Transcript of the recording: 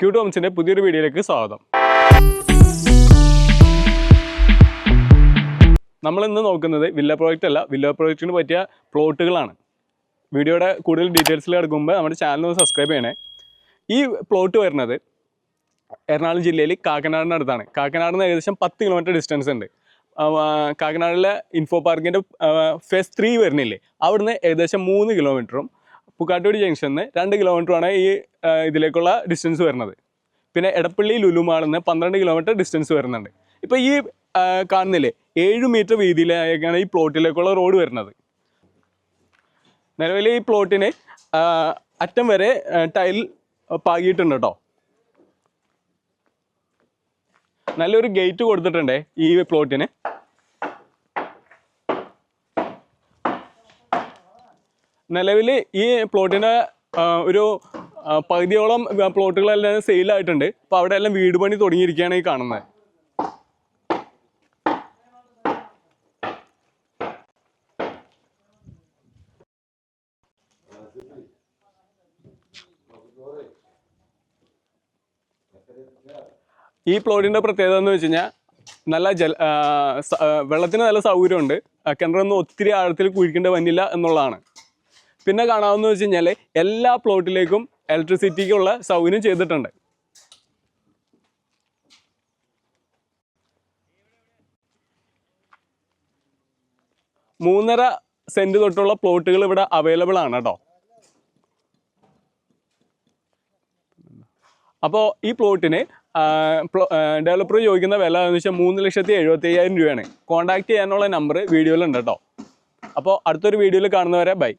Cute ഹോംസിന്റെ പുതിയൊരു വീഡിയോയിലേക്ക് സ്വാഗതം. നമ്മൾ ഇന്ന് നോക്കുന്നത് വില്ല പ്രോജക്റ്റ് അല്ല. വില്ല പ്രോജക്റ്റിന് പറ്റിയ പ്ലോട്ടുകളാണ്. വീഡിയോയുടെ കൂടുതൽ ഡീറ്റെയിൽസിൽ കിടക്കുമ്പോൾ നമ്മുടെ ചാനൽ ഒന്ന് സബ്സ്ക്രൈബ് ചെയ്യണേ. ഈ പ്ലോട്ട് വരുന്നത് എറണാകുളം ജില്ലയിൽ കാക്കനാടിന്റെ അടുത്താണ്. കാക്കനാടിൽ നിന്ന് ഏകദേശം പത്ത് കിലോമീറ്റർ ഡിസ്റ്റൻസ് ഉണ്ട്. കാക്കനാടിലെ ഇൻഫോ പാർക്കിന്റെ ഫേസ് ത്രീ വരുന്നില്ലേ? അവിടുന്ന് ഏകദേശം മൂന്ന് കിലോമീറ്ററും പുക്കാട്ടുപടി ജംഗ്ഷനിൽ നിന്ന് രണ്ട് കിലോമീറ്ററാണ് ഈ ഇതിലേക്കുള്ള ഡിസ്റ്റൻസ് വരുന്നത്. പിന്നെ എടപ്പള്ളി ലുലുമാളിൽ നിന്ന് പന്ത്രണ്ട് കിലോമീറ്റർ ഡിസ്റ്റൻസ് വരുന്നുണ്ട്. ഇപ്പോൾ ഈ കാണുന്നില്ലേ ഏഴ് മീറ്റർ വീതിയിലേക്കാണ് ഈ പ്ലോട്ടിലേക്കുള്ള റോഡ് വരുന്നത്. നിലവിൽ ഈ പ്ലോട്ടിന് അറ്റം വരെ ടൈൽ പാകിയിട്ടുണ്ട് കേട്ടോ നല്ലൊരു ഗേറ്റ് കൊടുത്തിട്ടുണ്ട് ഈ പ്ലോട്ടിന് നിലവിൽ ഈ പ്ലോട്ടിന്റെ ഒരു പകുതിയോളം പ്ലോട്ടുകളെല്ലാം സെയിലായിട്ടുണ്ട് അപ്പോൾ അവിടെ എല്ലാം വീട് പണി തുടങ്ങിയിരിക്കുകയാണ് ഈ കാണുന്നത്. ഈ പ്ലോട്ടിന്റെ പ്രത്യേകത എന്ന് വെച്ച് കഴിഞ്ഞാൽ നല്ല ജല വെള്ളത്തിന് നല്ല സൗകര്യമുണ്ട്. കിണറൊന്നും ഒത്തിരി ആഴത്തിൽ കുഴിക്കേണ്ടി വന്നില്ല എന്നുള്ളതാണ്. പിന്നെ കാണാവുന്ന വെച്ച് കഴിഞ്ഞാൽ എല്ലാ പ്ലോട്ടിലേക്കും ഇലക്ട്രിസിറ്റിക്കുള്ള സൗകര്യം ചെയ്തിട്ടുണ്ട്. മൂന്നര സെന്റ് തൊട്ടുള്ള പ്ലോട്ടുകൾ ഇവിടെ അവൈലബിൾ ആണ് കേട്ടോ. അപ്പോൾ ഈ പ്ലോട്ടിന് ഡെവലപ്പർ ചോദിക്കുന്ന വില എന്ന് വെച്ചാൽ മൂന്ന് ലക്ഷത്തി എഴുപത്തി അയ്യായിരം രൂപയാണ്. കോൺടാക്ട് ചെയ്യാനുള്ള നമ്പർ വീഡിയോയിലുണ്ട് കേട്ടോ. അപ്പോൾ അടുത്തൊരു വീഡിയോയിൽ കാണുന്നവരെ ബൈ